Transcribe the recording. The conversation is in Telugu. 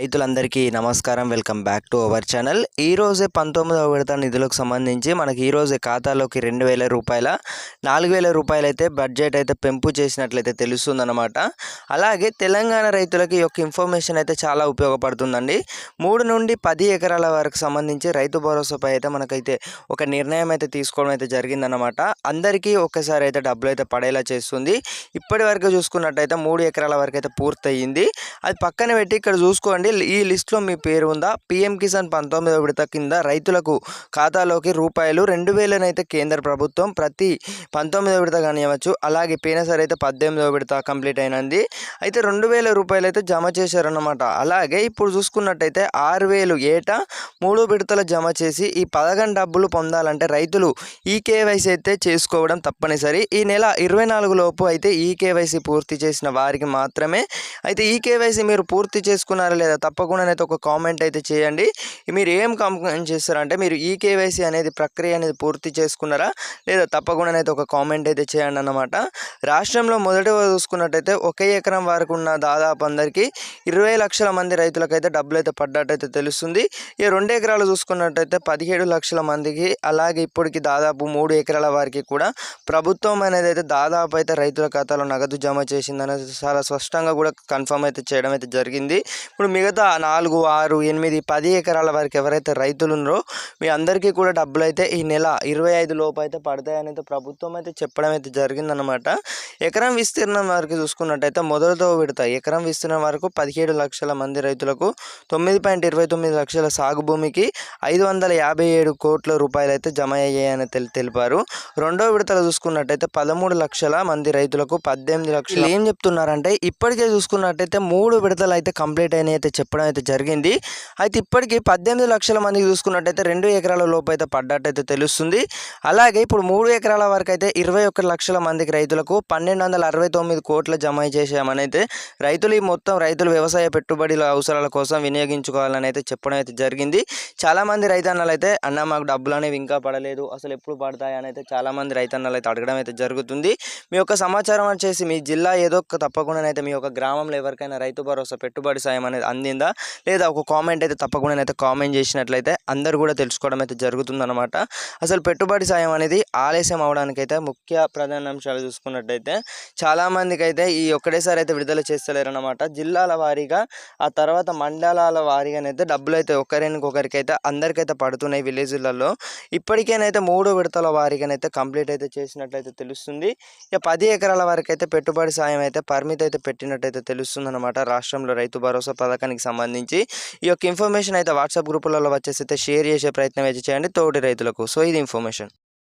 రైతులందరికీ నమస్కారం. Welcome back to our channel. ఈ రోజే పంతొమ్మిదవ విడత నిధులకు సంబంధించి మనకి ఈరోజే ఖాతాలోకి రెండు వేల రూపాయల నాలుగు వేల రూపాయలు అయితే బడ్జెట్ అయితే పెంపు చేసినట్లయితే తెలుస్తుందన్నమాట. అలాగే తెలంగాణ రైతులకి ఈ యొక్క ఇన్ఫర్మేషన్ అయితే చాలా ఉపయోగపడుతుందండి. మూడు నుండి పది ఎకరాల వరకు సంబంధించి రైతు భరోసాపై అయితే మనకైతే ఒక నిర్ణయం అయితే తీసుకోవడం అయితే జరిగిందన్నమాట. అందరికీ ఒక్కసారి అయితే డబ్బులు అయితే పడేలా చేస్తుంది. ఇప్పటి వరకు చూసుకున్నట్టయితే మూడు ఎకరాల వరకు అయితే పూర్తయింది. అది పక్కన పెట్టి ఇక్కడ చూసుకోండి. ఈ లిస్ట్లో మీ పేరు ఉందా? పిఎం కిసాన్ పంతొమ్మిదవ విడత కింద రైతులకు ఖాతాలోకి రూపాయలు రెండు వేలనైతే కేంద్ర ప్రభుత్వం ప్రతి పంతొమ్మిదో విడత కానివ్వచ్చు అలాగే పేనసరి అయితే పద్దెనిమిదో విడత కంప్లీట్ అయినది. అయితే రెండు వేల రూపాయలు అయితే జమ చేశారన్నమాట. అలాగే ఇప్పుడు చూసుకున్నట్టయితే ఆరు వేలు ఏటా మూడు విడతలు జమ చేసి ఈ పథకం డబ్బులు పొందాలంటే రైతులు ఈ కేవైసీ అయితే చేసుకోవడం తప్పనిసరి. ఈ నెల ఇరవై నాలుగు లోపు అయితే ఈ కేవైసీ పూర్తి చేసిన వారికి మాత్రమే. అయితే ఈ కేవైసీ మీరు పూర్తి చేసుకున్నారా లేదా తప్పకుండా అయితే ఒక కామెంట్ అయితే చేయండి. మీరు ఏం కామెంట్ చేస్తారంటే మీరు ఈ కేవైసీ అనేది ప్రక్రియ అనేది పూర్తి చేసుకున్నారా? లేదా తప్పకుండా అయితే ఒక కామెంట్ అయితే చేయండి అన్నమాట. రాష్ట్రంలో మొదటి చూసుకున్నట్టయితే ఒకే ఎకరం వరకు ఉన్న దాదాపు అందరికీ ఇరవై లక్షల మంది రైతులకైతే డబ్బులు అయితే పడ్డట్టయితే తెలుస్తుంది. ఈ రెండు ఎకరాలు చూసుకున్నట్టయితే పదిహేడు లక్షల మందికి అలాగే ఇప్పటికి దాదాపు మూడు ఎకరాల వారికి కూడా ప్రభుత్వం అనేది అయితే దాదాపు అయితే రైతుల ఖాతాలో నగదు జమ చేసిందనేది చాలా స్పష్టంగా కూడా కన్ఫర్మ్ అయితే చేయడం అయితే జరిగింది. ఇప్పుడు మిగతా నాలుగు ఆరు ఎనిమిది పది ఎకరాల వరకు ఎవరైతే రైతులు ఉన్నారో మీ అందరికీ కూడా డబ్బులు అయితే ఈ నెల ఇరవై ఐదు లోపు అయితే పడతాయని అయితే ప్రభుత్వం అయితే చెప్పడం అయితే జరిగిందనమాట ఎకరం విస్తీర్ణం వరకు చూసుకున్నట్టయితే మొదటితో విడత ఎకరం విస్తీర్ణం వరకు పదిహేడు లక్షల మంది రైతులకు తొమ్మిది పాయింట్ ఇరవై తొమ్మిది లక్షల సాగు భూమికి ఐదు వందల యాభై ఏడు కోట్ల రూపాయలు అయితే జమ అయ్యాయని తెలి తెలిపారు. రెండో విడతలు చూసుకున్నట్టయితే పదమూడు లక్షల మంది రైతులకు పద్దెనిమిది లక్షలు ఏం చెప్తున్నారంటే ఇప్పటికే చూసుకున్నట్టయితే మూడు విడతలు అయితే కంప్లీట్ అయినాయి అయితే చెప్పడం అయితే జరిగింది. అయితే ఇప్పటికీ పద్దెనిమిది లక్షల మందికి చూసుకున్నట్టయితే రెండు ఎకరాల లోపు అయితే పడ్డట్టయితే తెలుస్తుంది. అలాగే ఇప్పుడు మూడు ఎకరాల వరకు అయితే ఇరవై ఒక్క లక్షల మందికి రైతులకు పన్నెండు వందల అరవై తొమ్మిది కోట్ల జమ చేసామని అయితే రైతులు ఈ మొత్తం రైతులు వ్యవసాయ పెట్టుబడుల అవసరాల కోసం వినియోగించుకోవాలని అయితే చెప్పడం అయితే జరిగింది. చాలామంది రైతన్నలు అయితే అన్న మాకు డబ్బులు అనేవి ఇంకా పడలేదు అసలు ఎప్పుడు పడతాయి అని అయితే చాలామంది రైతన్నలు అయితే అడగడం అయితే జరుగుతుంది. మీ యొక్క సమాచారం వచ్చేసి మీ జిల్లా ఏదో ఒక తప్పకుండా అయితే మీ యొక్క గ్రామంలో ఎవరికైనా రైతు భరోసా పెట్టుబడి సాయం అనేది అందిందా లేదా ఒక కామెంట్ అయితే తప్పకుండా అయితే కామెంట్ చేసినట్లయితే అందరూ కూడా తెలుసుకోవడం అయితే జరుగుతుందన్నమాట. అసలు పెట్టుబడి సాయం అనేది ఆలస్యం అవడానికైతే ముఖ్య ప్రధాన అంశాలు చూసుకున్నట్టయితే చాలామందికి అయితే ఈ ఒక్కడేసారి అయితే విడుదల చేస్తలేరన్నమాట. జిల్లాల వారీగా ఆ తర్వాత మండలాల వారీగానైతే డబ్బులు అయితే ఒకరికి అందరికైతే పడుతున్నాయి విలేజ్లలో. ఇప్పటికేనైతే మూడు విడతల వారీగానైతే కంప్లీట్ అయితే చేసినట్లయితే తెలుస్తుంది. ఇక పది ఎకరాల వరకు అయితే పెట్టుబడి సాయం అయితే పరిమితి అయితే పెట్టినట్టయితే తెలుస్తుంది అనమాట రాష్ట్రంలో రైతు భరోసా పథకానికి సంబంధించి ఈ యొక్క ఇన్ఫర్మేషన్ అయితే వాట్సాప్ గ్రూపులలో వచ్చేసి అయితే షేర్ చేసే ప్రయత్నం అయితే చేయండి తోటి రైతులకు. సో ఇది ఇన్ఫర్మేషన్.